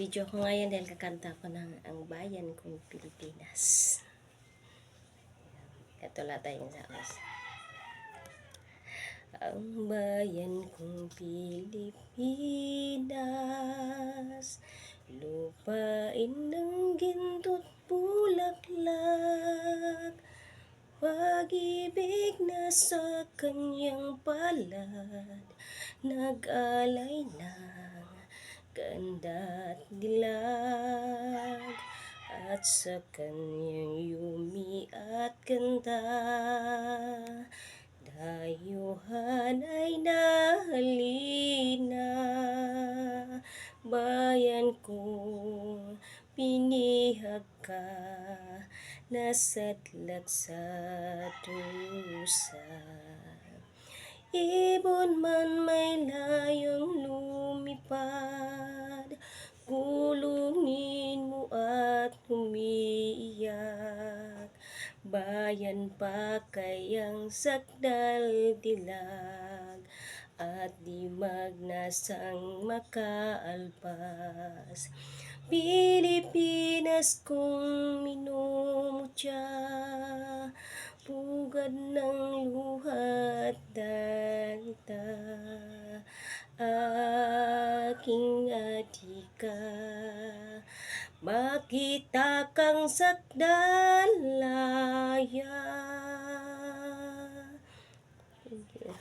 Video ko ngayon dahil kakanta ko ng Ang Bayan kong Pilipinas. Lang tayong sa oras. Ang bayan kong Pilipinas Lupain ng ginto't bulaklak Pag-ibig na sa kanyang palad Nag-alay ng ganda't dilag. At sa kanyang yumi at ganda Dayuhan ay nahalina Bayan kong pinihag ka Nasadlak sa dusa. Ibon man may layong Bayan pa kayang sakdal dilag At di magnasang makaalpas. Pilipinas kong minumutya Pugad ng luha at dalita aking adika Makita kang sakdalaya Thank.